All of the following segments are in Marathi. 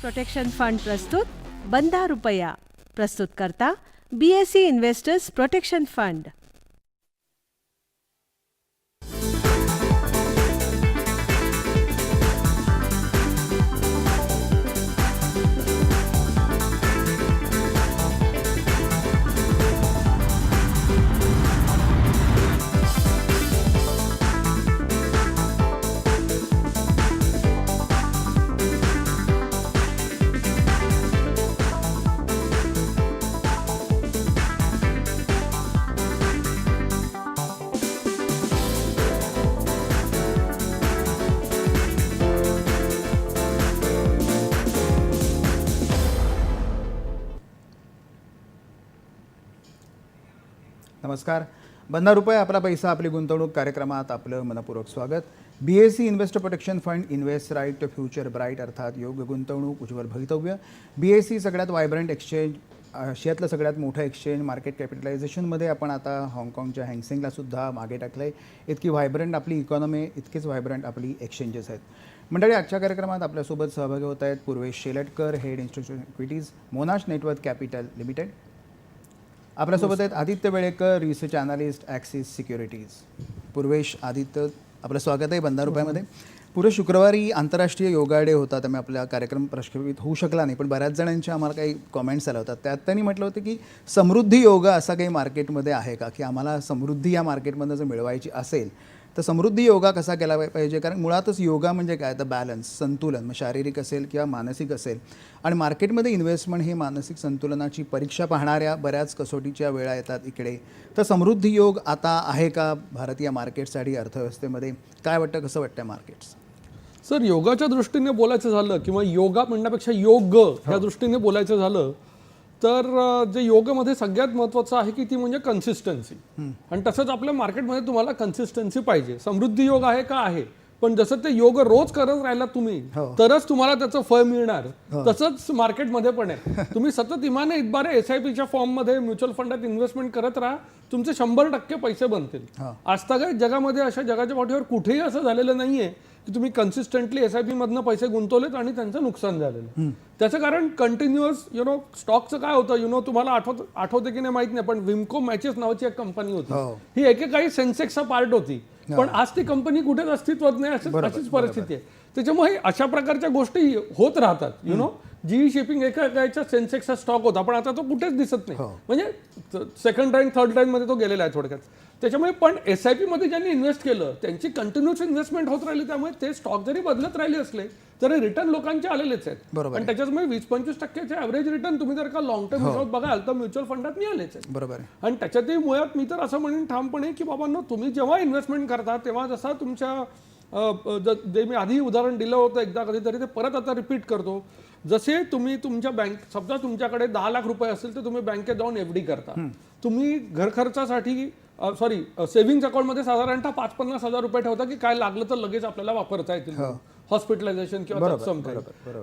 प्रोटेक्शन फंड प्रस्तुत बंधा रुपया प्रस्तुत करता बीएससी इन्व्हेस्टर्स प्रोटेक्शन फंड नमस्कार. बंधा रुपये आपला पैसा आपली गुंतवणूक कार्यक्रमात आपलं मनपूर्वक स्वागत. B S C investor protection fund invest right to future bright अर्थात योग्य गुंतवणूक उज्ज्वल भवितव्य. बी एस सी सगळ्यात व्हायब्रंट एक्सचेंज आशियातलं सगळ्यात मोठं एक्सचेंज मार्केट कॅपिटलायझेशनमध्ये आपण आता हाँगकाँगच्या हँगसेंगला सुद्धा मागे टाकलं आहे इतकी व्हायब्रंट आपली इकॉनॉमी इतकीच व्हायब्रंट आपली एक्सचेंजेस आहेत. मंडळी आजच्या कार्यक्रमात आपल्यासोबत सहभागी होत आहेत Purvesh Shelatkar head institution equities Monarch network capital limited आपल्यासोबत आहेत Aditya Velekar research analyst Axis securities Purvesh Aditya आपलं स्वागत आहे बंधा रुपयामध्ये पुढे शुक्रवारी आंतरराष्ट्रीय योगा डे होता त्यामुळे आपला कार्यक्रम प्रक्षेपित होऊ शकला नाही पण बऱ्याच जणांच्या आम्हाला काही कॉमेंट्स आल्या होत्या. त्यात त्यांनी म्हटलं होतं की समृद्धी योगा असा काही मार्केटमध्ये आहे का? की आम्हाला समृद्धी या मार्केटमधनं जर मिळवायची असेल तर समृद्धी योगा कसा केला पाहि- पाहिजे? कारण मुळातच योगा म्हणजे काय? तर बॅलन्स संतुलन. मग शारीरिक असेल किंवा मानसिक असेल. आणि मार्केटमध्ये इन्व्हेस्टमेंट ही मानसिक संतुलनाची परीक्षा पाहणाऱ्या बऱ्याच कसोटीच्या वेळा येतात इकडे. तर समृद्धी योग आता आहे का भारतीय मार्केटसाठी अर्थव्यवस्थेमध्ये? काय वाटतं? कसं वाटतं मार्केट्स सर योगाच्या दृष्टीने बोलायचं झालं किंवा योगा म्हणण्यापेक्षा योग ह्या दृष्टीने बोलायचं झालं तर जे योगमध्ये सगळ्यात महत्वाचं आहे की ती म्हणजे कन्सिस्टन्सी आणि तसंच आपल्या मार्केटमध्ये तुम्हाला कन्सिस्टन्सी पाहिजे. समृद्धी योग आहे का आहे? पण जसं ते योग रोज करत राहिला तुम्ही हो. तरच तुम्हाला त्याचं फळ मिळणार. तसंच मार्केटमध्ये पण आहे. तुम्ही सतत इमाने इतबारे एस आय पीच्या फॉर्ममध्ये म्युच्युअल फंडात इन्व्हेस्टमेंट करत राहा. तुमचे शंभर टक्के पैसे बनतील. हो. आजतागायत जगामध्ये अशा जगाच्या पाठीवर कुठेही असं झालेलं नाहीये की तुम्ही कन्सिस्टंटली एस आय पी मधनं पैसे गुंतवलेत आणि त्यांचं नुकसान झालेलं. त्याचं कारण कंटिन्युअस यु नो स्टॉकचं काय होतं? यु नो तुम्हाला आठवत आठवते की नाही माहीत नाही पण विमको मॅचेस नावाची एक कंपनी होती. हो. ही एकेकाळी सेन्सेक्सचा पार्ट होती. पण आज ती कंपनी कुठेच अस्तित्वात नाही अशीच अशीच परिस्थिती आहे. त्याच्यामुळे अशा प्रकारच्या गोष्टी होत राहतात यु नो जी शिपिंग एका सेन्सेक्सचा स्टॉक होता पण आता तो कुठेच दिसत नाही. म्हणजे सेकंड टाइम थर्ड टाइममध्ये तो गेलेला आहे थोडक्यात. त्याच्यामुळे पण एस आय पी मध्ये ज्यांनी इन्व्हेस्ट केलं त्यांची कंटिन्युअस इन्व्हेस्टमेंट होत राहिली त्यामुळे ते स्टॉक जरी बदलत राहिले असले तरी रिटर्न लोकांचे आलेलेच आहेत. बरोबर आणि त्याच्यामुळे वीस पंचवीस टक्क्याचे ॲव्हरेज रिटर्न तुम्ही जर का लॉंग टर्म हिशोबात बघाल तर म्युच्युअल फंडात मिळालेच आहेत. बरोबर आहे. आणि त्याच्यातही मुळात मी तर असं म्हणेन ठामपणे की बाबांनो तुम्ही जेव्हा इन्व्हेस्टमेंट करता तेव्हा जसा तुमच्या जे मी आधी उदाहरण दिलं होतं एकदा कधीतरी ते परत आता रिपीट करतो. जसे तुम्ही तुमच्या बँक समजा तुमच्याकडे दहा लाख रुपये असेल तर तुम्ही बँकेत जाऊन एफ डी करता. तुम्ही घर खर्चासाठी सॉरी सेव्हिंग्ज अकाउंटमध्ये साधारणतः पाच पन्नास हजार रुपये ठेवता की काय लागलं तर लगेच आपल्याला वापरता येतील. हॉस्पिटलायझेशन किंवा तत्सम काही.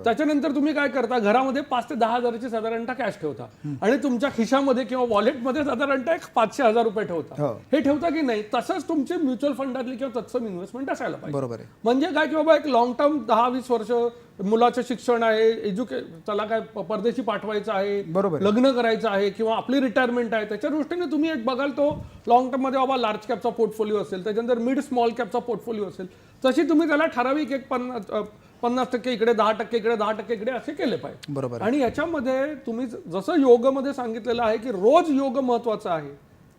त्याच्यानंतर तुम्ही काय करता? घरामध्ये पाच ते दहा हजाराची साधारणतः कॅश ठेवता. आणि तुमच्या खिशामध्ये किंवा वॉलेटमध्ये साधारणतः एक पाचशे हजार रुपये ठेवता. हो. हे ठेवता की नाही? तसंच तुमचे म्युच्युअल फंडातली किंवा तत्सम इन्व्हेस्टमेंट असायला पाहिजे. बरोबर आहे. म्हणजे काय की बाबा एक लॉंग टर्म दहा वीस वर्ष मुलाचं शिक्षण आहे एज्युके त्याला काय परदेशी पाठवायचं आहे बरोबर लग्न करायचं आहे किंवा आपली रिटायरमेंट आहे. त्याच्या दृष्टीने तुम्ही एक बघाल तो लॉंग टर्ममध्ये बाबा लार्ज कॅपचा पोर्टफोलिओ असेल त्याच्यानंतर मिड स्मॉल कॅपचा पोर्टफोलिओ असेल. तशी तुम्ही त्याला ठराविक एक पन्नास पन्नास टक्के इकडे दहा टक्के इकडे दहा टक्के इकडे असे केले पाहिजे. बरोबर आणि याच्यामध्ये तुम्ही जसं योगमध्ये सांगितलेलं आहे की रोज योग महत्त्वाचा आहे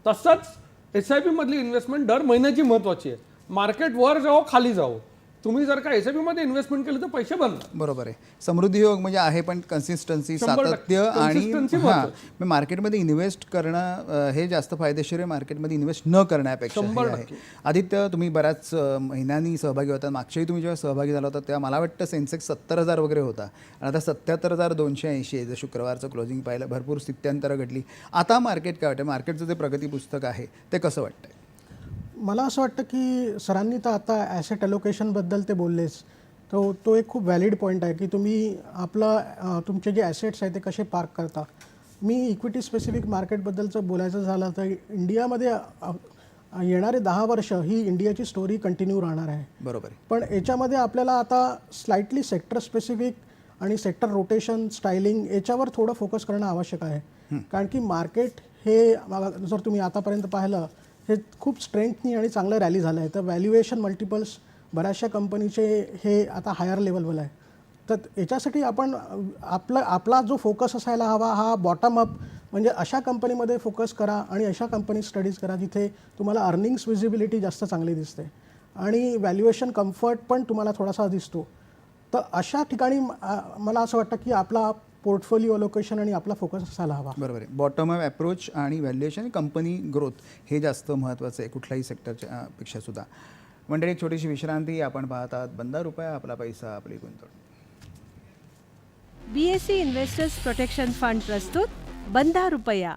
तसंच एस आय पी मधली इन्व्हेस्टमेंट दर महिन्याची महत्वाची आहे. मार्केट वर जाओ खाली जाओ. तुम्ही जर का एसमध्ये इन्व्हेस्टमेंट केली तर पैसे बनणार बरोबर आहे. समृद्धी योग म्हणजे आहे पण कन्सिस्टन्सी शंभर टक्के. सातत्य आणि हां. मग मार्केटमध्ये इन्व्हेस्ट करणं अं, हे जास्त फायदेशीर आहे. मार्केटमध्ये इन्व्हेस्ट न करण्यापेक्षा शंभर आहे. आदित्य तुम्ही बऱ्याच अं, महिन्यांनी सहभागी होता. मागच्याही तुम्ही जेव्हा सहभागी झाला होता तेव्हा मला वाटतं सेन्सेक्स सत्तर हजार वगैरे होता. आणि आता सत्याहत्तर हजार दोनशे ऐंशी आहे. जर शुक्रवारचं क्लोजिंग पाहिलं भरपूर स्थित्यांतरं घडली. आता मार्केट काय वाटतं? मार्केटचं जे प्रगती पुस्तक आहे ते कसं वाटतंय? मला असं वाटतं की सरांनी तर आता ॲसेट अलोकेशनबद्दल ते बोललेच. तो तो एक खूप व्हॅलिड पॉईंट आहे की तुम्ही आपलं तुमचे जे ॲसेट्स आहेत ते कसे पार्क करता. मी इक्विटी स्पेसिफिक मार्केटबद्दलचं बोलायचं झालं तर इंडियामध्ये येणारे दहा वर्ष ही इंडियाची स्टोरी कंटिन्यू राहणार आहे. बरोबर. आहे पण याच्यामध्ये आपल्याला आता स्लाइटली सेक्टर स्पेसिफिक आणि सेक्टर रोटेशन स्टायलिंग याच्यावर थोडं फोकस करणं आवश्यक आहे. कारण की मार्केट हे जर तुम्ही आतापर्यंत पाहिलं हे खूप स्ट्रेंथनी आणि चांगलं रॅली झालं आहे. तर व्हॅल्युएशन मल्टिपल्स बऱ्याचशा कंपनीचे हे आता हायर लेवलवर आहे. तर याच्यासाठी आपण आपलं आपला आपला जो फोकस असायला हवा हा बॉटम अप म्हणजे अशा कंपनीमध्ये फोकस करा आणि अशा कंपनी स्टडीज करा जिथे तुम्हाला अर्निंग्स विजिबिलिटी जास्त चांगली दिसते. आणि व्हॅल्युएशन कम्फर्ट पण तुम्हाला थोडासा दिसतो. तर अशा ठिकाणी मला असं वाटतं की आपला पोर्टफोलिओ लोकेशन आणि आपला फोकस असायला हवा. बरोबर आहे. बॉटम अप अप्रोच आणि व्हॅल्युएशन कंपनी ग्रोथ हे जास्त महत्त्वाचं आहे कुठल्याही सेक्टरच्या पेक्षा सुद्धा. मंडळी एक छोटीशी विश्रांती. आपण पाहतात बंदा रुपया आपला पैसा आपली गुंतवणूक. बीएससी इन्व्हेस्टर्स प्रोटेक्शन फंड प्रस्तुत बंधा रुपया.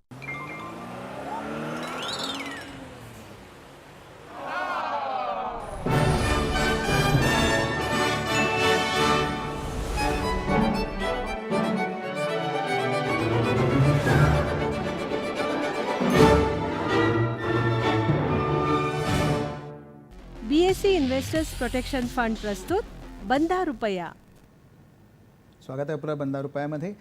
इन्व्हेस्टर्स प्रोटेक्शन फंड प्रस्तुत बंधा रुपया. स्वागत आहे आपलं बंदा रुपयामध्ये.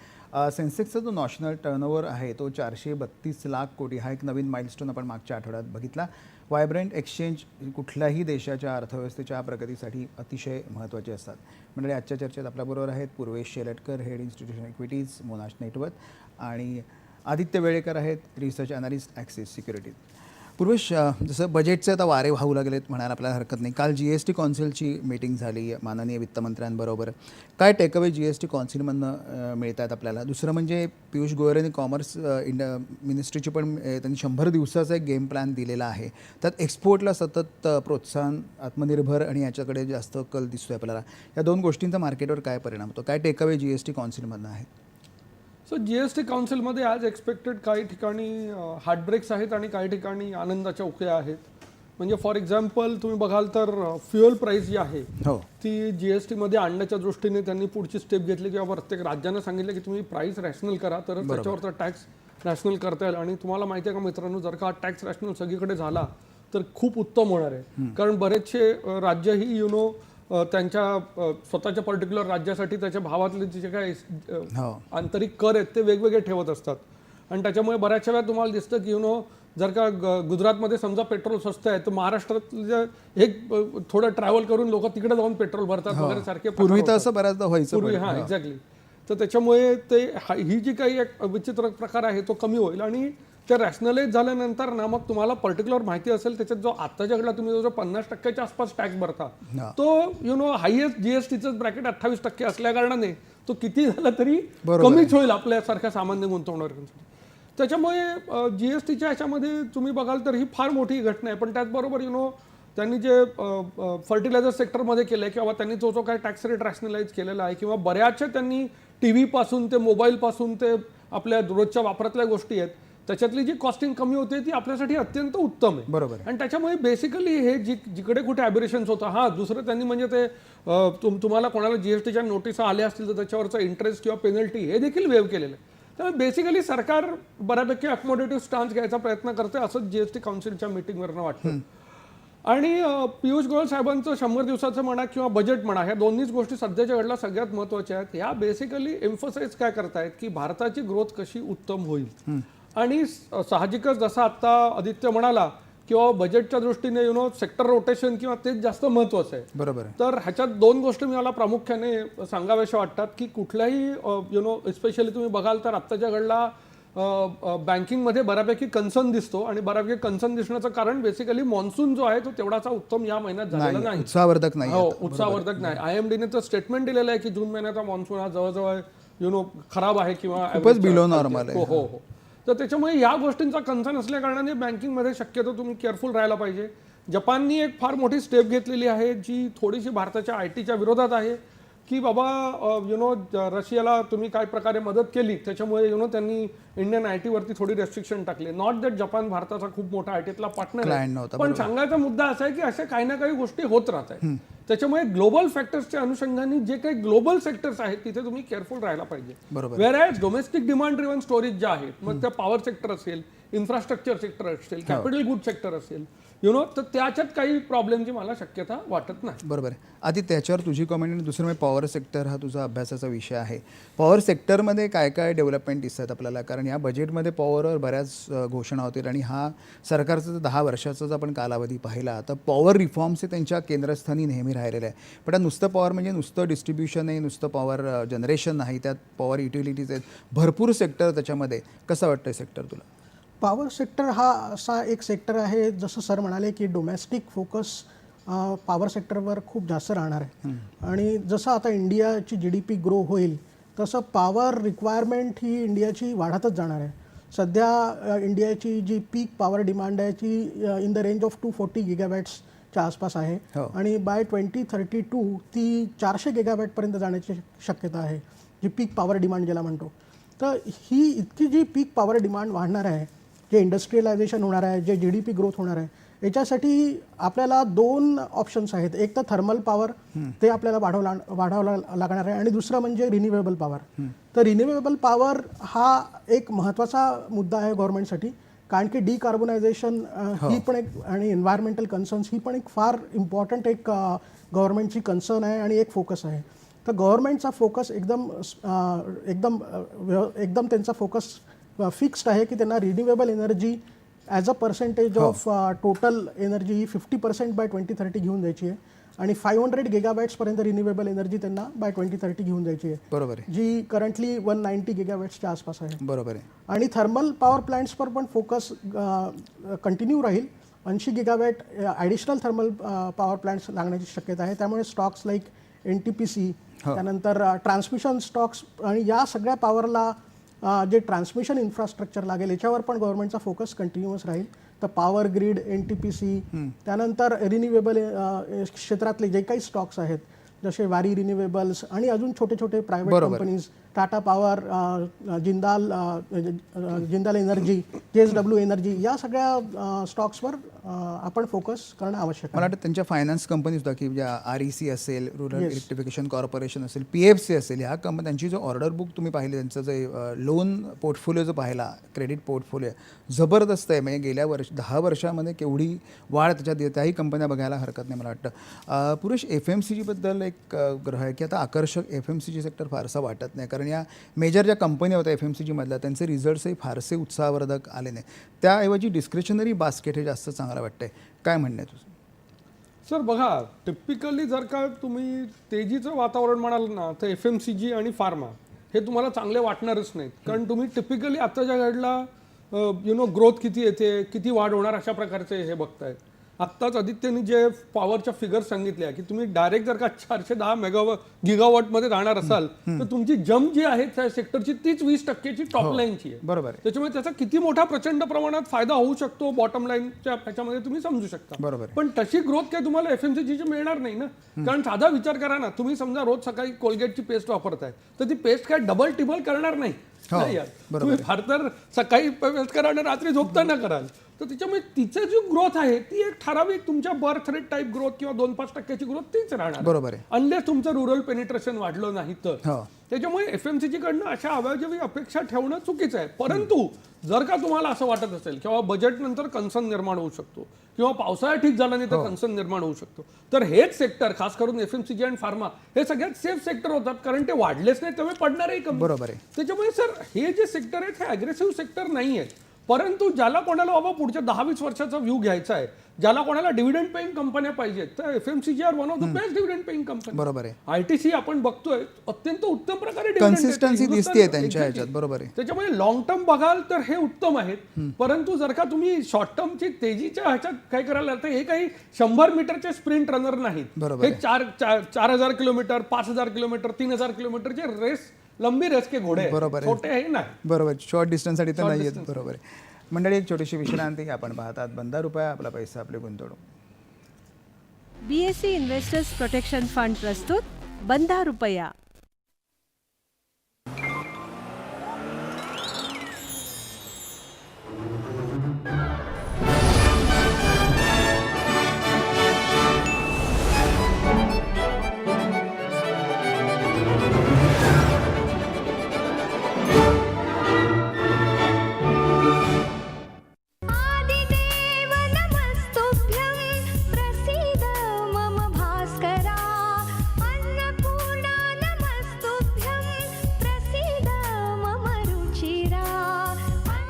सेन्सेक्सचा जो नॅशनल टर्नओव्हर आहे तो चारशे बत्तीस लाख कोटी हा एक नवीन माइलस्टोन आपण मागच्या आठवड्यात बघितला. व्हायब्रंट एक्सचेंज कुठल्याही देशाच्या अर्थव्यवस्थेच्या प्रगतीसाठी अतिशय महत्त्वाचे असतात. म्हणजे आजच्या चर्चेत आपल्याबरोबर आहेत Purvesh Shelatkar head institution equities Monarch network आणि आदित्य वेळेकर आहेत research analyst Axis securities Purvesh जसं बजेटचे आता वारे वाहू लागलेत म्हणायला आपल्याला हरकत नाही. काल जी एस टी कौन्सिलची मीटिंग झाली माननीय वित्तमंत्र्यांबरोबर काय टेकअवे जी एस टी कौन्सिलमधनं मिळत आहेत आपल्याला? दुसरं म्हणजे पियुष गोयल यांनी कॉमर्स इंड मिनिस्ट्रीची पण त्यांनी शंभर दिवसाचा एक गेम प्लॅन दिलेला आहे. त्यात एक्सपोर्टला सतत प्रोत्साहन आत्मनिर्भर आणि याच्याकडे जास्त कल दिसतोय आपल्याला. या दोन गोष्टींचा मार्केटवर काय परिणाम होतो? काय टेकअवे जी एस टी कौन्सिलमधनं आहे? सो जी एस टी काउन्सिलमध्ये ॲज एक्सपेक्टेड काही ठिकाणी हार्टब्रेक्स आहेत आणि काही ठिकाणी आनंदाच्या उकळ्या आहेत. म्हणजे फॉर एक्झाम्पल तुम्ही बघाल तर फ्युएल प्राईस जी आहे हो. ती जी एस टीमध्ये आणण्याच्या दृष्टीने त्यांनी पुढची स्टेप घेतली किंवा प्रत्येक राज्यानं सांगितलं की तुम्ही प्राईस रॅशनल करा तर त्याच्यावरचा टॅक्स रॅशनल करता येईल. आणि तुम्हाला माहिती आहे का मित्रांनो जर का टॅक्स रॅशनल सगळीकडे झाला तर खूप उत्तम होणार आहे. कारण बरेचसे राज्य ही यु नो त्यांच्या स्वतःच्या पर्टिक्युलर राज्यासाठी त्याच्या भावातले जे अ, हो आंतरिक कर आहेत ते वेगवेगळे ठेवत असतात आणि त्याच्यामुळे बऱ्याचशा वेळा तुम्हाला दिसतं की यु नो जर का गुजरातमध्ये समजा पेट्रोल स्वस्त आहे तर महाराष्ट्रातल्या एक थोडं ट्रॅव्हल करून लोक तिकडे जाऊन पेट्रोल भरतात वगैरे सारखे पूर्वी तर. असं बऱ्याचदा व्हायचं पूर्वी. हा हो. एक्झॅक्टली तर त्याच्यामुळे ते हा- ही जी काही एक विचित्र प्रकार आहे तो कमी होईल आणि ते रॅशनलाइज झाल्यानंतर ना मग तुम्हाला पर्टिक्युलर माहिती असेल त्याच्यात जो आत्ताच्या घडला तुम्ही जो- पन्नास टक्क्याच्या आसपास टॅक्स भरता. तो यु नो हायएस्ट जीएसटीचं ब्रॅकेट अठ्ठावीस टक्के असल्या कारणाने तो किती झाला तरी कमीच होईल आपल्यासारख्या सामान्य गुंतवणुकांसाठी त्याच्यामुळे जीएसटीच्या ह्याच्यामध्ये तुम्ही बघाल तर ही फार मोठी घटना आहे. पण त्याचबरोबर यु नो त्यांनी जे फर्टिलायझर सेक्टरमध्ये केलं आहे किंवा त्यांनी जो जो काही टॅक्स रेट रॅशनलाइज केलेला आहे किंवा बऱ्याचशा त्यांनी टी व्हीपासून ते मोबाईलपासून ते आपल्या रोजच्या वापरातल्या गोष्टी आहेत त्याच्यातली जी कॉस्टिंग कमी होते ती आपल्यासाठी अत्यंत उत्तम आहे. बरोबर. आणि त्याच्यामुळे बेसिकली हे जी जिकडे कुठे ॲबिरेशन्स होतं हां दुसरं त्यांनी म्हणजे ते तुम तुम्हाला कोणाला जीएसटीच्या नोटिसा आल्या असतील तर त्याच्यावरचा इंटरेस्ट किंवा पेनल्टी हे देखील वेव केलेलं आहे. त्यामुळे बेसिकली सरकार बऱ्यापैकी अकोमोडेटिव्ह स्टान्स घ्यायचा प्रयत्न करते असं जीएसटी काउन्सिलच्या मिटिंगवरनं वाटतं. आणि पियुष गोयल साहेबांचं शंभर दिवसाचं म्हणा किंवा बजेट म्हणा ह्या दोन्हीच गोष्टी सध्याच्या घडल्या सगळ्यात महत्त्वाच्या आहेत. ह्या बेसिकली एम्फसाइज काय करतायत की भारताची ग्रोथ कशी उत्तम होईल? आणि साहजिकच जसा आता आदित्य म्हणाला किंवा बजेटच्या दृष्टीने यु नो सेक्टर रोटेशन किंवा तेच जास्त महत्वाचं आहे. बरोबर तर ह्याच्यात दोन गोष्टी मला प्रामुख्याने सांगाव्याशा वाटतात की कुठल्याही यु नो स्पेशली तुम्ही बघाल तर आत्ताच्या घडला बँकिंगमध्ये बऱ्यापैकी कन्सर्न दिसतो आणि बऱ्यापैकी कन्सर्न दिसण्याचं कारण बेसिकली मान्सून जो आहे तो तेवढाचा उत्तम या महिन्यात झालेला नाही उत्साहवर्धक नाही हो उत्साहवर्धक नाही. आय एम डीने तर स्टेटमेंट दिलेलं आहे की जून महिन्याचा मान्सून हा जवळजवळ यु नो खराब आहे किंवा खूपच normal आहे. हो हो हो. तर त्याच्यामुळे या गोष्टींचा कन्सर्न असल्या कारणाने बँकिंगमध्ये शक्यतो तुम्ही केअरफुल राहायला पाहिजे. जपाननी एक फार मोठी स्टेप घेतलेली आहे जी थोडीशी भारताच्या आय टीच्या विरोधात आहे. की बाबा यु नो रशियाला तुम्ही काय प्रकारे मदत केली त्याच्यामुळे यु नो त्यांनी इंडियन आय वरती थोडी रेस्ट्रिक्शन टाकली. नॉट दॅट जपान भारताचा खूप मोठा आय टीतला पार्टनर पण सांगायचा मुद्दा असा आहे की अशा काही ना काही गोष्टी होत राहत आहेत. त्याच्यामुळे ग्लोबल फॅक्टर्सच्या अनुषंगाने जे काही ग्लोबल सेक्टर्स आहेत तिथे तुम्ही केअरफुल राहायला पाहिजे. Whereas domestic demand driven storage ज्या आहेत मग त्या पॉवर सेक्टर असेल इन्फ्रास्ट्रक्चर सेक्टर असेल कॅपिटल गुड सेक्टर असेल यु नो तर त्याच्यात काही प्रॉब्लेमची मला शक्यता वाटत नाही. बरोबर आहे. आधी त्याच्यावर तुझी कमेंट आणि दुसरं म्हणजे पॉवर सेक्टर हा तुझा अभ्यासाचा विषय आहे. पॉवर सेक्टरमध्ये काय काय डेव्हलपमेंट दिसतात आपल्याला? कारण या बजेटमध्ये पॉवरवर बऱ्याच घोषणा होतील आणि हा सरकारचा जर दहा वर्षाचा जर आपण कालावधी पाहिला तर पॉवर रिफॉर्म्स हे त्यांच्या केंद्रस्थानी नेहमी राहिलेलं आहे. पण नुसतं पॉवर म्हणजे नुसतं डिस्ट्रीब्युशन नाही नुसतं पॉवर जनरेशन नाही त्यात पॉवर युटिलिटीज आहेत. भरपूर सेक्टर त्याच्यामध्ये. कसं वाटतं सेक्टर तुला? पॉवर सेक्टर हा असा एक सेक्टर आहे जसं सर म्हणाले की डोमेस्टिक फोकस पॉवर सेक्टरवर खूप जास्त राहणार आहे. आणि जसं आता इंडियाची जी डी पी ग्रो होईल तसं पॉवर रिक्वायरमेंट ही इंडियाची वाढतच जाणार आहे. सध्या इंडियाची जी पीक पॉवर डिमांड आहे ती in the range of two forty गिगावॅट्सच्या आसपास आहे. हो. आणि बाय ट्वेंटी थर्टी टू ती चारशे गिगावॅटपर्यंत जाण्याची शक्यता आहे जी पीक पॉवर डिमांड ज्याला म्हणतो. तर ही इतकी जी पीक पॉवर डिमांड वाढणार आहे जे इंडस्ट्रियलायझेशन होणार आहे जे जी डी पी ग्रोथ होणार आहे याच्यासाठी आपल्याला दोन ऑप्शन्स आहेत. एक तर थर्मल पॉवर ते आपल्याला वाढवला वाढवला लागणार आहे. आणि दुसरं म्हणजे रिन्युएबल पॉवर तर रिन्युएबल पॉवर हा एक महत्त्वाचा मुद्दा आहे गव्हर्नमेंटसाठी कारण की डिकार्बोनायझेशन ही. पण एक आणि एन्व्हायरमेंटल कन्सर्न्स ही पण एक फार इम्पॉर्टंट एक गव्हर्नमेंटची कन्सर्न आहे आणि एक फोकस आहे. तर गव्हर्नमेंटचा फोकस एकदम एकदम एकदम त्यांचा फोकस फिक्स्ड आहे की त्यांना renewable energy as a percentage of total energy he fifty percent by twenty thirty घेऊन जायची आहे. आणि फाईव्ह हंड्रेड गिगाबॅट्सपर्यंत रिन्युएबल एनर्जी त्यांना बाय ट्वेंटी थर्टी घेऊन जायची आहे. बरोबर आहे. जी करंटली वन नाईन्टी गिगाबॅट्सच्या आसपास आहे. बरोबर आहे. आणि थर्मल पॉवर प्लांट्सवर पण फोकस कंटिन्यू राहील. ऐंशी gigawatt additional thermal power plants लागण्याची शक्यता आहे. त्यामुळे stocks like N T P C त्यानंतर ट्रान्समिशन स्टॉक्स आणि या सगळ्या पॉवरला जे ट्रान्समिशन इन्फ्रास्ट्रक्चर लागेल याच्यावर पण गव्हर्नमेंटचा फोकस कंटिन्युअस राहील तर power grid N T P C त्यानंतर रिन्युएबल क्षेत्रातले जे काही स्टॉक्स आहेत जसे वारी रिन्युएबल्स आणि अजून छोटे छोटे private. Companies Tata power Jindal Jindal energy J S W energy या सगळ्या स्टॉक्सवर आपण फोकस करणं आवश्यक मला वाटतं त्यांच्या फायनान्स कंपनी सुद्धा की ज्या आर ई सी असेल रुरल इलेक्ट्रिफिकेशन कॉर्पोरेशन असेल पी एफ सी असेल ह्या कंपनी त्यांची जो ऑर्डर बुक तुम्ही पाहिली त्यांचं जे लोन पोर्टफोलिओ जो पाहिला क्रेडिट पोर्टफोलिओ जबरदस्त आहे. म्हणजे गेल्या वर्ष दहा वर्षामध्ये केवढी वाढ त्याच्यात येते त्याही कंपन्या बघायला हरकत नाही मला वाटतं. पुरुष एफ एम सी जीबद्दल एक ग्रह आहे की आता आकर्षक F M C G sector फारसा वाटत नाही कारण या मेजर ज्या कंपन्या होत्या एफ एम सी जीमधल्या त्यांचे रिझल्ट्सही फारसे उत्साहवर्धक आले नाही त्याऐवजी डिस्क्रिशनरी बास्केट हे जास्त चांगलं वाटतंय. काय म्हणणं आहे तुझं? सर बघा टिपिकली जर का तुम्ही तेजीचं वातावरण म्हणाल ना तर एफ एम सी जी आणि फार्मा हे तुम्हाला चांगले वाटणारच नाहीत. कारण तुम्ही टिपिकली आत्ताच्या घडला यु नो ग्रोथ किती येते किती वाढ होणार अशा प्रकारचे हे बघतायत. आत्ताच आदित्यने जे पॉवरच्या फिगर सांगितल्या की तुम्ही डायरेक्ट जर का चारशे दहा मेगावॉट गिगावॉटमध्ये राहणार असाल तर तुमची जम जी आहे त्या सेक्टरची तीच वीस टक्केची टॉप लाईनची आहे. बरोबर त्याच्यामुळे त्याचा किती मोठा प्रचंड प्रमाणात फायदा होऊ शकतो बॉटम लाईनच्या ह्याच्यामध्ये तुम्ही समजू शकता. बरोबर. पण तशी ग्रोथ काय तुम्हाला एफएमसीजी मिळणार नाही ना? कारण साधा विचार करा ना तुम्ही समजा रोज सकाळी कोलगेटची पेस्ट वापरताय तर ती पेस्ट काय डबल टिबल करणार नाही. हो, नाही यार. बरोबर. तुम्ही फार तर सकाळी करा आणि रात्री झोपताना कराल. तर त्याच्यामुळे तिचं जी ग्रोथ आहे ती एक ठराविक तुमच्या बर्थ रेट टाईप ग्रोथ किंवा दोन पाच टक्क्याची ग्रोथ तीच राहणार. बरोबर आहे. अनलेस तुमचं रुरल पेनिट्रेशन वाढलं नाही तर. हो. त्याच्यामुळे एफ एम कडनं अशा अवैजवी अपेक्षा ठेवणं चुकीचं आहे. परंतु जर का तुम्हाला असं वाटत असेल किंवा बजेट नंतर कन्सर्न निर्माण होऊ शकतो किंवा पावसाळा ठीक झाला नाही तर कन्सर्न निर्माण होऊ शकतो. तर हेच सेक्टर खास करून एफ एम सी जी आणि फार्मा हे सगळ्यात सेफ सेक्टर होतात कारण ते वाढलेच नाही त्यामुळे पडणारही कमी. बरोबर आहे. त्याच्यामुळे त्याच्यामुळे सर हे जे सेक्टर आहेत हे अग्रेसिव्ह सेक्टर नाही आहेत परंतु ज्याला कोणाला बाबा पुढच्या दहा वीस वर्षाचा व्ह्यू घ्यायचा आहे ज्याला कोणाला डिव्हिडंड पेईंग कंपन्या पाहिजेत तर F M C G are one of the best dividend paying company बरोबर आहे. आयटीसी आपण बघतोय अत्यंत उत्तम प्रकारे. कन्सिस्टन्सी दिसतेय त्यांच्या. ह्याच्यात बरोबर आहे. त्याच्यामुळे लॉंग टर्म बघाल तर हे उत्तम आहेत. परंतु जर का तुम्ही शॉर्ट टर्मची तेजीच्या ह्याच्यात काय करायला तर हे काही शंभर मीटरचे स्प्रिंट रनर नाहीत. बरोबर हे चार चार हजार किलोमीटर पाच हजार किलोमीटर तीन हजार किलोमीटरचे रेस लंबी रेस के घोडे. बरोबर आहे. छोटे हे नाही. बरोबर शॉर्ट डिस्टन्ससाठी तर नाही बरोबर आहे. मंडळी एक छोटीशी विश्रांती. आपण पाहतात बंदा रुपया आपला पैसा आपली गुंतवणूक. बीएससी इन्व्हेस्टर्स प्रोटेक्शन फंड प्रस्तुत बंधा रुपया.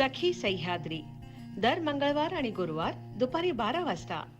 सखी सह्याद्री. दर मंगळवार आणि गुरुवार दुपारी बारा वाजता.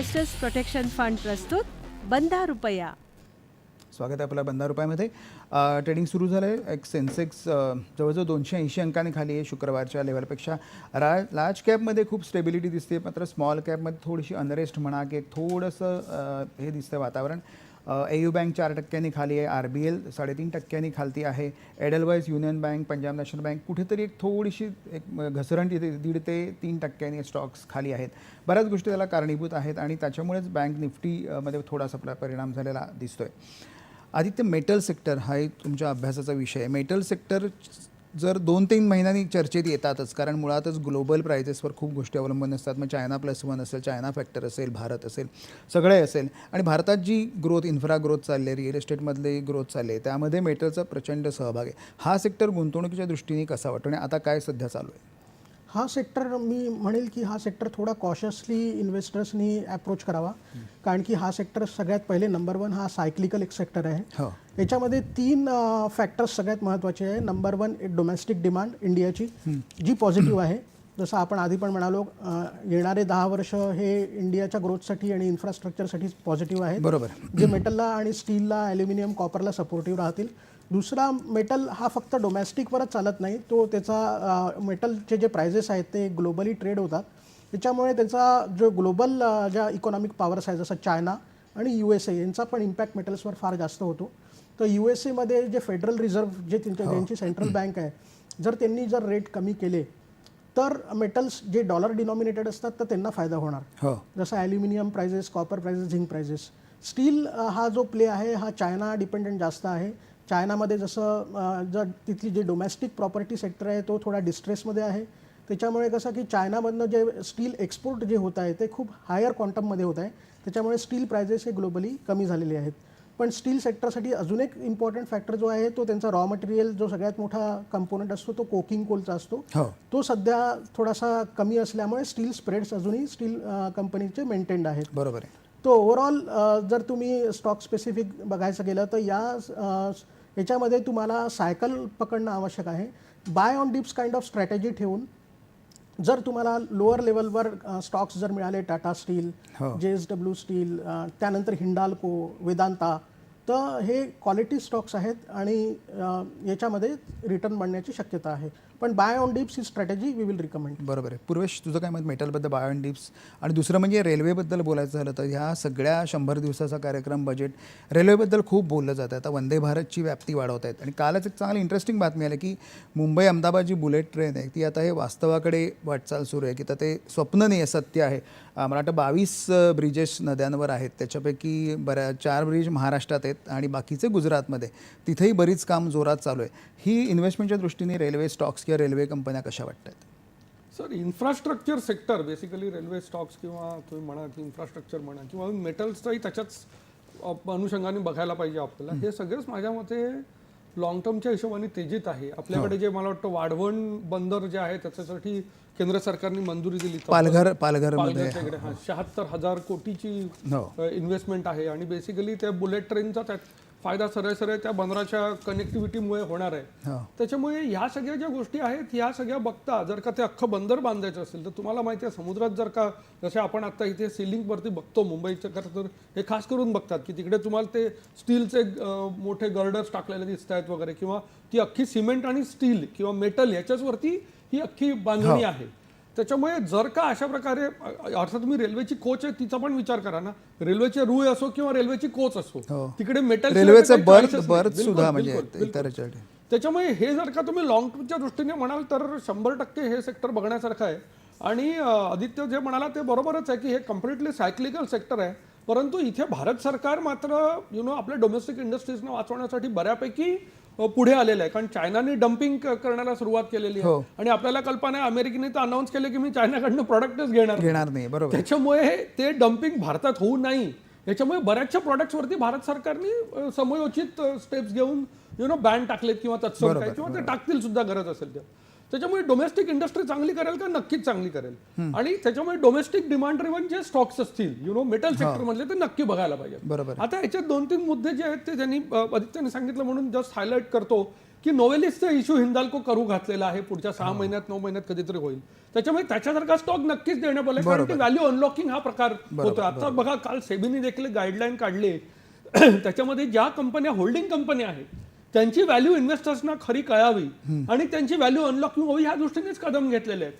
इन्व्हेस्टर्स प्रोटेक्शन फंड प्रस्तुत बंधा रुपया स्वागत आहे आपल्या बंधा रुपयामध्ये ट्रेडिंग सुरू झालं आहे एक सेन्सेक्स जवळजवळ दोनशे ऐंशी अंकाने खाली आहे शुक्रवारच्या लेवलपेक्षा रा लार्ज कॅपमध्ये खूप स्टेबिलिटी दिसते मात्र स्मॉल कॅपमध्ये थोडीशी अनरेस्ट म्हणा की थोडंसं हे दिसतं वातावरण. यू बँक चार टक्क्यांनी खाली आहे आर बी एल साडेतीन टक्क्यांनी खालती आहे Edelweiss Union Bank Punjab National Bank कुठेतरी एक थोडीशी एक घसरण तिथे दीड ते तीन टक्क्यांनी स्टॉक्स खाली आहेत. बऱ्याच गोष्टी त्याला कारणीभूत आहेत आणि त्याच्यामुळेच बँक निफ्टीमध्ये थोडासा आपला परिणाम झालेला दिसतोय. आदित्य मेटल सेक्टर हा एक तुमच्या अभ्यासाचा विषय आहे. मेटल सेक्टर जर दोन तीन महिन्यांनी चर्चेत येतातच कारण मुळातच ग्लोबल प्रायजेसवर खूप गोष्टी अवलंबून असतात. मग चायना प्लस वन असेल चायना फॅक्टर असेल भारत असेल सगळे असेल. आणि भारतात जी ग्रोथ इन्फ्रा ग्रोथ चालली आहे रिअल इस्टेटमधली ग्रोथ चालली आहे त्यामध्ये मेटलचा प्रचंड सहभाग आहे. हा सेक्टर गुंतवणुकीच्या दृष्टीने कसा वाटतो? आणि आता काय सध्या चालू आहे? हा सेक्टर मी म्हणेल की हा सेक्टर थोडा कॉशियसली इन्व्हेस्टर्सनी अप्रोच करावा. कारण की हा सेक्टर सगळ्यात पहिले नंबर वन हा सायक्लिकल एक सेक्टर आहे. हो. याच्यामध्ये तीन फॅक्टर्स सगळ्यात महत्त्वाचे आहे. नंबर वन डोमेस्टिक डिमांड इंडियाची जी पॉझिटिव्ह आहे. जसं आपण आधी पण म्हणालो येणारे दहा वर्ष हे इंडियाच्या ग्रोथसाठी आणि इन्फ्रास्ट्रक्चरसाठी पॉझिटिव्ह आहेत. बरोबर. जे मेटलला आणि स्टीलला ॲल्युमिनियम कॉपरला सपोर्टिव्ह राहतील. दुसरा मेटल हा फक्त डोमेस्टिकवरच चालत नाही. तो त्याचा मेटलचे जे प्राइजेस आहेत ते ग्लोबली ट्रेड होतात. त्याच्यामुळे त्याचा जो ग्लोबल ज्या इकॉनॉमिक पॉवर्स आहे जसं चायना आणि यू एस ए यांचा पण इम्पॅक्ट मेटल्सवर फार जास्त होतो. तर यू एस एमध्ये जे फेडरल रिझर्व्ह जे त्यांच्या ज्यांची सेंट्रल बँक आहे जर त्यांनी जर रेट कमी केले तर मेटल्स जे डॉलर डिनॉमिनेटेड असतात तर त्यांना फायदा होणार. हो. जसं aluminium prices copper prices zinc prices steel हा जो प्ले आहे हा चायना डिपेंडंट जास्त आहे. चायनामध्ये जसं जर तिथली जे डोमेस्टिक प्रॉपर्टी सेक्टर आहे तो थोडा डिस्ट्रेसमध्ये आहे. त्याच्यामुळे कसं की चायनामधनं जे स्टील एक्सपोर्ट जे होत आहे ते खूप हायर क्वांटममध्ये होत आहे. त्याच्यामुळे स्टील प्रायझेस हे ग्लोबली कमी झालेले आहेत. पण स्टील सेक्टरसाठी अजून एक इम्पॉर्टंट फॅक्टर जो आहे तो त्यांचा रॉ मटेरियल जो सगळ्यात मोठा कंपोनंट असतो तो कोकिंग कोलचा असतो. हो. तो सध्या थोडासा कमी असल्यामुळे स्टील स्प्रेड्स अजूनही स्टील कंपनीचे मेंटेन्ड आहेत. बरोबर आहे. तो ओव्हरऑल जर तुम्ही स्टॉक स्पेसिफिक बघायचं गेलं तर या याच्यामध्ये तुम्हाला सायकल पकडणं आवश्यक आहे buy on dips kind of strategy ठेवून जर तुम्हाला लोअर लेवलवर स्टॉक्स जर मिळाले Tata steel. J S W steel त्यानंतर हिंडाल्को वेदांता तर हे क्वालिटी स्टॉक्स आहेत आणि याच्यामध्ये रिटर्न बनण्याची शक्यता आहे पण बाय ऑन डिप्स ही स्ट्रॅटेजी वी विल रिकमेंड बरोबर आहे. पूर्वेश तुझं काय मत? मेटलबद्दल बाय ऑन डिप्स आणि दुसरं म्हणजे रेल्वेबद्दल बोलायचं झालं तर ह्या सगळ्या शंभर दिवसाचा कार्यक्रम बजेट रेल्वेबद्दल खूप बोललं जातं. आता वंदे भारतची व्याप्ती वाढवत आहेत. आणि कालच एक चांगली इंटरेस्टिंग बातमी आली की मुंबई अहमदाबाद जी बुलेट ट्रेन आहे ती आता हे वास्तवाकडे वाटचाल सुरू आहे की तर ते स्वप्न नाही आहे सत्य आहे. मला वाटतं बावीस ब्रिजेस नद्यांवर आहेत. त्याच्यापैकी बऱ्या चार ब्रिज महाराष्ट्रात आहेत आणि बाकीचे गुजरातमध्ये. तिथेही बरीच काम जोरात चालू आहे. ही इन्व्हेस्टमेंटच्या दृष्टीने रेल्वे स्टॉक्स किंवा रेल्वे कंपन्या कशा वाटतात? Sir infrastructure sector basically railway stocks किंवा तुम्ही म्हणा की इन्फ्रास्ट्रक्चर म्हणा किंवा मेटल्सचाही त्याच्याच अनुषंगाने बघायला पाहिजे आपल्याला. हे सगळेच माझ्या मते लॉंग टर्मच्या हिशोबाने तेजीत आहे. आपल्याकडे जे मला वाटतं वाढवण बंदर जे आहे त्याच्यासाठी केंद्र सरकारने मंजुरी दिली. पालघर हा. शहात्तर हजार कोटीची हो. इन्व्हेस्टमेंट आहे. आणि बेसिकली त्या बुलेट ट्रेनचा त्यात फायदा सरळ सरळ त्या बंदराच्या कनेक्टिव्हिटीमुळे होणार आहे. हो. त्याच्यामुळे ह्या सगळ्या ज्या गोष्टी आहेत ह्या सगळ्या बघता जर का ते अख्खं बंदर बांधायचं असेल तर तुम्हाला माहिती आहे समुद्रात जर का जसे आपण आता इथे सिलिंगवरती बघतो मुंबईच्या खरं तर हे खास करून बघतात की तिकडे तुम्हाला ते स्टीलचे मोठे गर्डर्स टाकलेले दिसत आहेत वगैरे किंवा ती अख्खी सिमेंट आणि स्टील किंवा मेटल ह्याच्याच वरती ही अख्खी बांधणी आहे. त्याच्यामुळे जर का अशा प्रकारे अर्थात तुम्ही रेल्वेची कोच आहे तिचा पण विचार करा ना. रेल्वेचे रुळ असो किंवा रेल्वेची कोच असो हो. तिकडे मेटल रेल्वेचं बर्थ बर्थ सुद्धा म्हणजे त्याच्यामुळे हे जर का तुम्ही लॉंग टर्मच्या दृष्टीने म्हणाल तर शंभर टक्के हे सेक्टर बघण्यासारखं आहे. आणि आदित्य जे म्हणाला ते बरोबरच आहे की हे कम्प्लिटली सायक्लिकल सेक्टर आहे. परंतु इथे भारत सरकार मात्र यु नो आपल्या डोमेस्टिक इंडस्ट्रीजना वाचवण्यासाठी बऱ्यापैकी पुढे आलेलं आहे. कारण चायनाने डम्पिंग करण्याला सुरुवात केलेली आहे. आणि आपल्याला कल्पना आहे अमेरिकेने तर अनाऊन्स केले की मी चायनाकडनं प्रोडक्टच घेणार. घेणार नाही बरोबर. त्याच्यामुळे ते डम्पिंग भारतात होऊ नाही. याच्यामुळे बऱ्याचशा प्रॉडक्ट्सवरती भारत सरकारने समयोचित स्टेप्स घेऊन यु नो बॅन टाकलेत किंवा तत्सम काय किंवा ते टाकतील सुद्धा गरज असेल त्याच्यामुळे डोमेस्टिक इंडस्ट्री चांगली करेल का? नक्कीच चांगली करेल. आणि त्याच्यामुळे डोमेस्टिक डिमांड ड्रिव्हन जे स्टॉक्स असतील यु नो मेटल सेक्टर मधले ते नक्की बघायला पाहिजे. बरोबर आता याच्यात दोन तीन मुद्दे जे आहेत ते त्यांनी आदित्यने सांगितलं म्हणून जस्ट हायलाईट करतो की नोवेलिस्टचा इश्यू हिंदाल्को करू घातलेला आहे. पुढच्या सहा महिन्यात नऊ महिन्यात कधीतरी होईल. त्याच्यामुळे त्याच्यासारखा स्टॉक नक्कीच देण्यात आला कारण की व्हॅल्यू अनलॉकिंग हा प्रकार होतो आता बघा काल सेबीने देखील गाईडलाईन काढले. त्याच्यामध्ये ज्या कंपन्या होल्डिंग कंपन्या आहेत त्यांची व्हॅल्यू इन्व्हेस्टर्सना खरी कळावी. आणि त्यांची व्हॅल्यू अनलॉकिंग व्हावी ह्या दृष्टीनेच कदम घेतलेले आहेत.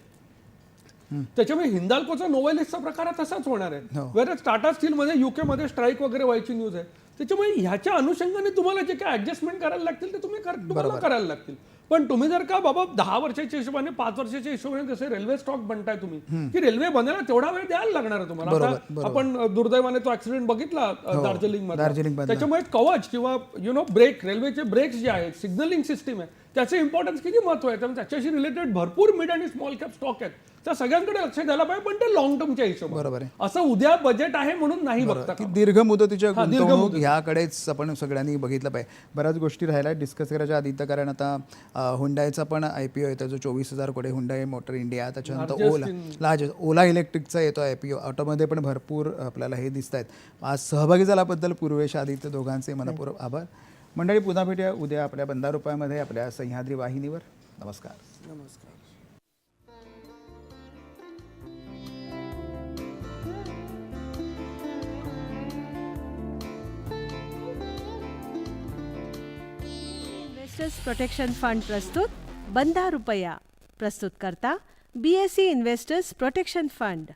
त्याच्यामुळे हिंदाल्कोचा नोवेलिस्टचा प्रकार तसाच होणार आहे. वेळेस टाटा स्टीलमध्ये युके मध्ये स्ट्राईक वगैरे व्हायची न्यूज आहे. त्याच्यामुळे ह्याच्या अनुषंगाने तुम्हाला जे काय ऍडजस्टमेंट करायला लागतील ते तुम्ही तुम्हाला करायला लागतील. पण तुम्ही जर का बाबा दहा वर्षाच्या हिशोबाने पाच वर्षाच्या हिशोबाने जसे रेल्वे स्टॉक बनताय तुम्ही की रेल्वे बनायला तेवढा वेळ द्यायला लागणार आहे तुम्हाला. आता आपण दुर्दैवाने तो ऍक्सिडेंट बघितला अ, दार्जिलिंगमध्ये. त्याच्यामुळे कवच किंवा यु नो ब्रेक रेल्वेचे ब्रेक्स जे आहेत सिग्नलिंग सिस्टीम आहे त्याचे इम्पॉर्टन्स किती महत्त्व आहे? त्यामुळे त्याच्याशी रिलेटेड भरपूर मिड आणि स्मॉल कॅप स्टॉक आहेत. त्या सगळ्यांकडे लक्ष द्यायला पाहिजे पण ते लॉंग टर्मच्या हिशोब बरोबर आहे. असं उद्या बजेट आहे म्हणून नाही बघता की? दीर्घ मुदतीच्या गुंतवणूक. ह्याकडेच आपण सगळ्यांनी बघितलं पाहिजे. बऱ्याच गोष्टी राहिल्या. डिस्कस करायच्या आदित्य कारण आता अं, हुंडाईचा पण आय पी ओ येतो जो चोवीस हजार कोटी हुंडाई मोटर इंडिया त्याच्यानंतर ओला लार्जेस्ट ओला इलेक्ट्रिकचा येतो आय पी ओ ऑटोमध्ये पण भरपूर आपल्याला हे दिसत आहेत आज सहभागी झाल्याबद्दल पूर्वेश आदित्य दोघांचे मनपूर्वक आभार. मंडळी पुन्हा भेटूया. उद्या आपल्या बंदा रुपयामध्ये आपल्या सह्याद्री वाहिनीवर. नमस्कार. नमस्कार. इन्व्हेस्टर्स प्रोटेक्शन फंड प्रस्तुत बंधा रुपया प्रस्तुत करता बीएससी इन्व्हेस्टर्स प्रोटेक्शन फंड